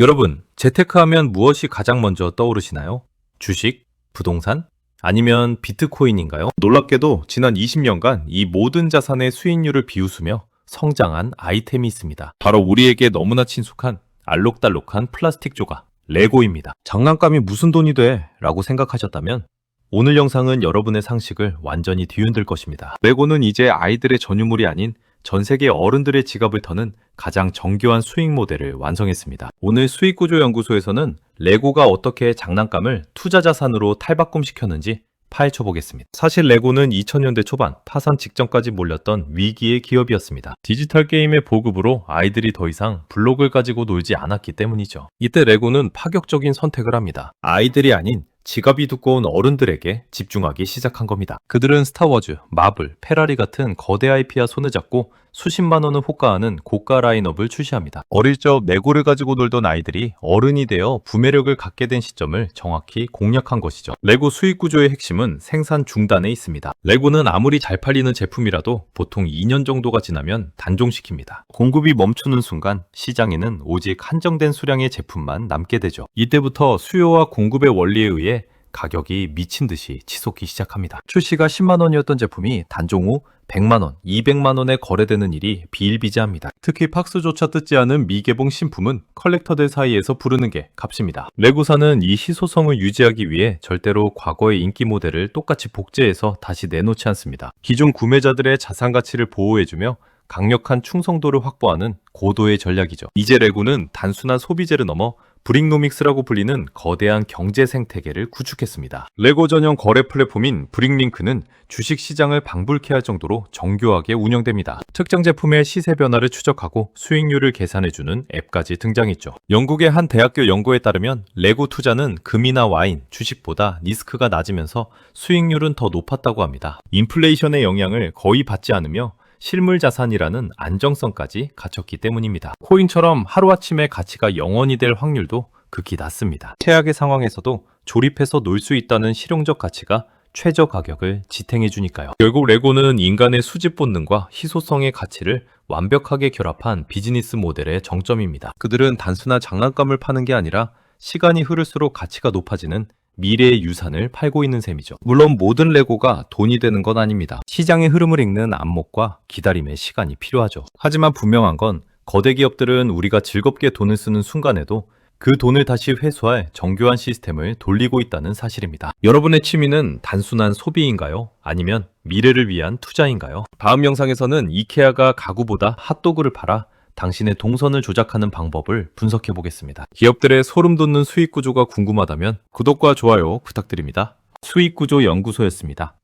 여러분, 재테크하면 무엇이 가장 먼저 떠오르시나요? 주식, 부동산, 아니면 비트코인인가요? 놀랍게도 지난 20년간 이 모든 자산의 수익률을 비웃으며 성장한 아이템이 있습니다. 바로 우리에게 너무나 친숙한 알록달록한 플라스틱 조각, 레고입니다. 장난감이 무슨 돈이 돼? 라고 생각하셨다면 오늘 영상은 여러분의 상식을 완전히 뒤흔들 것입니다. 레고는 이제 아이들의 전유물이 아닌 전 세계 어른들의 지갑을 터는 가장 정교한 수익 모델을 완성했습니다. 오늘 수익구조 연구소에서는 레고가 어떻게 장난감을 투자 자산으로 탈바꿈시켰는지 파헤쳐 보겠습니다. 사실 레고는 2000년대 초반 파산 직전까지 몰렸던 위기의 기업이었습니다. 디지털 게임의 보급으로 아이들이 더 이상 블록을 가지고 놀지 않았기 때문이죠. 이때 레고는 파격적인 선택을 합니다. 아이들이 아닌 지갑이 두꺼운 어른들에게 집중하기 시작한 겁니다. 그들은 스타워즈, 마블, 페라리 같은 거대 IP와 손을 잡고 수십만 원을 호가하는 고가 라인업을 출시합니다. 어릴 적 레고를 가지고 놀던 아이들이 어른이 되어 구매력을 갖게 된 시점을 정확히 공략한 것이죠. 레고 수익 구조의 핵심은 생산 중단에 있습니다. 레고는 아무리 잘 팔리는 제품이라도 보통 2년 정도가 지나면 단종시킵니다. 공급이 멈추는 순간 시장에는 오직 한정된 수량의 제품만 남게 되죠. 이때부터 수요와 공급의 원리에 의해 가격이 미친 듯이 치솟기 시작합니다. 출시가 10만 원이었던 제품이 단종 후 100만 원, 200만 원에 거래되는 일이 비일비재합니다. 특히 팍스조차 뜯지 않은 미개봉 신품은 컬렉터들 사이에서 부르는 게 값입니다. 레고사는 이 희소성을 유지하기 위해 절대로 과거의 인기 모델을 똑같이 복제해서 다시 내놓지 않습니다. 기존 구매자들의 자산 가치를 보호해주며 강력한 충성도를 확보하는 고도의 전략이죠. 이제 레고는 단순한 소비재를 넘어 브릭노믹스라고 불리는 거대한 경제 생태계를 구축했습니다. 레고 전용 거래 플랫폼인 브릭링크는 주식 시장을 방불케 할 정도로 정교하게 운영됩니다. 특정 제품의 시세 변화를 추적하고 수익률을 계산해주는 앱까지 등장했죠. 영국의 한 대학교 연구에 따르면 레고 투자는 금이나 와인, 주식보다 리스크가 낮으면서 수익률은 더 높았다고 합니다. 인플레이션의 영향을 거의 받지 않으며 실물 자산이라는 안정성까지 갖췄기 때문입니다. 코인처럼 하루아침에 가치가 영원이 될 확률도 극히 낮습니다. 최악의 상황에서도 조립해서 놀 수 있다는 실용적 가치가 최저 가격을 지탱해 주니까요. 결국 레고는 인간의 수집 본능과 희소성의 가치를 완벽하게 결합한 비즈니스 모델의 정점입니다. 그들은 단순한 장난감을 파는 게 아니라 시간이 흐를수록 가치가 높아지는 미래의 유산을 팔고 있는 셈이죠. 물론 모든 레고가 돈이 되는 건 아닙니다. 시장의 흐름을 읽는 안목과 기다림의 시간이 필요하죠. 하지만 분명한 건 거대 기업들은 우리가 즐겁게 돈을 쓰는 순간에도 그 돈을 다시 회수할 정교한 시스템을 돌리고 있다는 사실입니다. 여러분의 취미는 단순한 소비인가요? 아니면 미래를 위한 투자인가요? 다음 영상에서는 이케아가 가구보다 핫도그를 팔아 당신의 동선을 조작하는 방법을 분석해 보겠습니다. 기업들의 소름 돋는 수익 구조가 궁금하다면 구독과 좋아요 부탁드립니다. 수익 구조 연구소였습니다.